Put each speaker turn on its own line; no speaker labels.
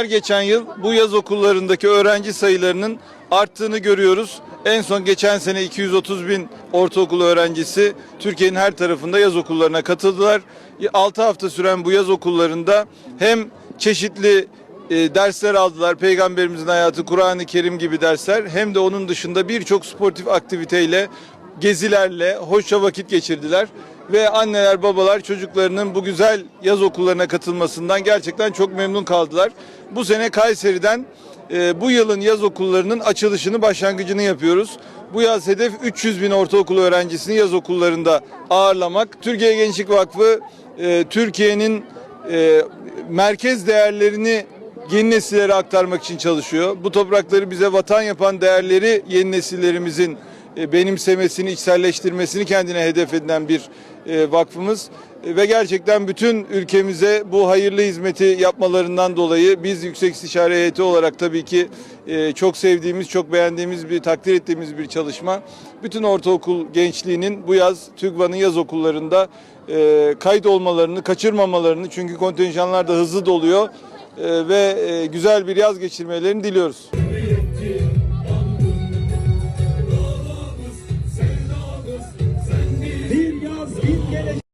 Her geçen yıl bu yaz okullarındaki öğrenci sayılarının arttığını görüyoruz. En son geçen sene 230 bin ortaokul öğrencisi Türkiye'nin her tarafında yaz okullarına katıldılar. 6 hafta süren bu yaz okullarında hem çeşitli e, dersler aldılar. Peygamberimizin hayatı, Kur'an-ı Kerim gibi dersler hem de onun dışında birçok sportif aktiviteyle, gezilerle hoşça vakit geçirdiler. Ve anneler babalar çocuklarının bu güzel yaz okullarına katılmasından gerçekten çok memnun kaldılar. Bu sene Kayseri'den e, bu yılın yaz okullarının açılışını, başlangıcını yapıyoruz. Bu yaz hedef 300 bin ortaokul öğrencisini yaz okullarında ağırlamak. Türkiye Gençlik Vakfı e, Türkiye'nin e, merkez değerlerini yeni nesillere aktarmak için çalışıyor. Bu toprakları bize vatan yapan değerleri yeni nesillerimizin benimsemesini, içselleştirmesini kendine hedef edinen bir e, vakfımız. E, Ve gerçekten bütün ülkemize bu hayırlı hizmeti yapmalarından dolayı biz Yüksek İstişare Heyeti olarak tabii ki e, çok sevdiğimiz, çok beğendiğimiz bir, takdir ettiğimiz bir çalışma. Bütün ortaokul gençliğinin bu yaz TÜGVA'nın yaz okullarında e, kayıt olmalarını, kaçırmamalarını çünkü kontenjanlar da hızlı doluyor e, ve e, güzel bir yaz geçirmelerini diliyoruz.
quieren.